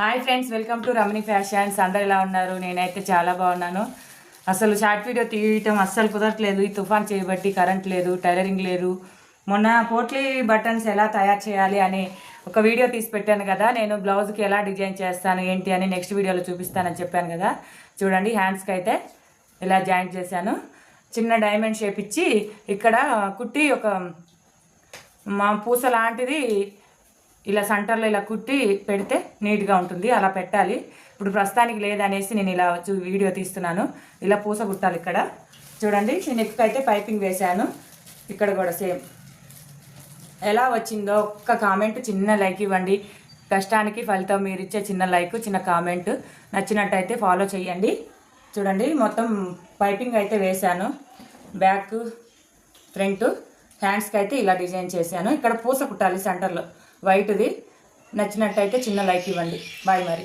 Hi friends welcome to Ramani fashions. అందరు ఎలా ఉన్నారు? నేనైతే చాలా బాగున్నాను. అసలు షార్ట్ వీడియో తీయటం అస్సలు కుదరట్లేదు. ఈ తుఫాన్ చేయబట్టి కరెంట్ లేదు టైలరింగ్ లేదు. మొన్న పోట్లీ బటన్స్ ఎలా తయారు చేయాలి అని ఒక వీడియో తీసి పెట్టాను కదా. నేను బ్లౌజ్కి ఎలా డిజైన్ చేస్తాను ఏంటి అని నెక్స్ట్ వీడియోలో చూపిస్తానని చెప్పాను కదా. చూడండి హ్యాండ్స్కి అయితే ఇలా జాయింట్ చేశాను. చిన్న డైమండ్ షేప్ ఇచ్చి ఇక్కడ కుట్టి ఒక మా పూస లాంటిది ఇలా సెంటర్లో ఇలా కుట్టి పెడితే నీట్గా ఉంటుంది. అలా పెట్టాలి. ఇప్పుడు ప్రస్తుతానికి లేదనేసి నేను ఇలా వచ్చి వీడియో తీస్తున్నాను. ఇలా పూస కుట్టాలి ఇక్కడ. చూడండి నేను ఎక్కువ అయితే పైపింగ్ వేశాను. ఇక్కడ కూడా సేమ్. ఎలా వచ్చిందో ఒక్క కామెంట్ చిన్న లైక్ ఇవ్వండి. కష్టానికి ఫలితం మీరు ఇచ్చే చిన్న లైక్ చిన్న కామెంట్. నచ్చినట్టయితే ఫాలో చేయండి. చూడండి మొత్తం పైపింగ్ అయితే వేశాను. Back front. హ్యాండ్స్కి అయితే ఇలా డిజైన్ చేశాను. ఇక్కడ పూస కుట్టాలి సెంటర్లో వైట్ది నచ్చినట్టయితే చిన్న లైక్ ఇవ్వండి. బాయ్ మరి.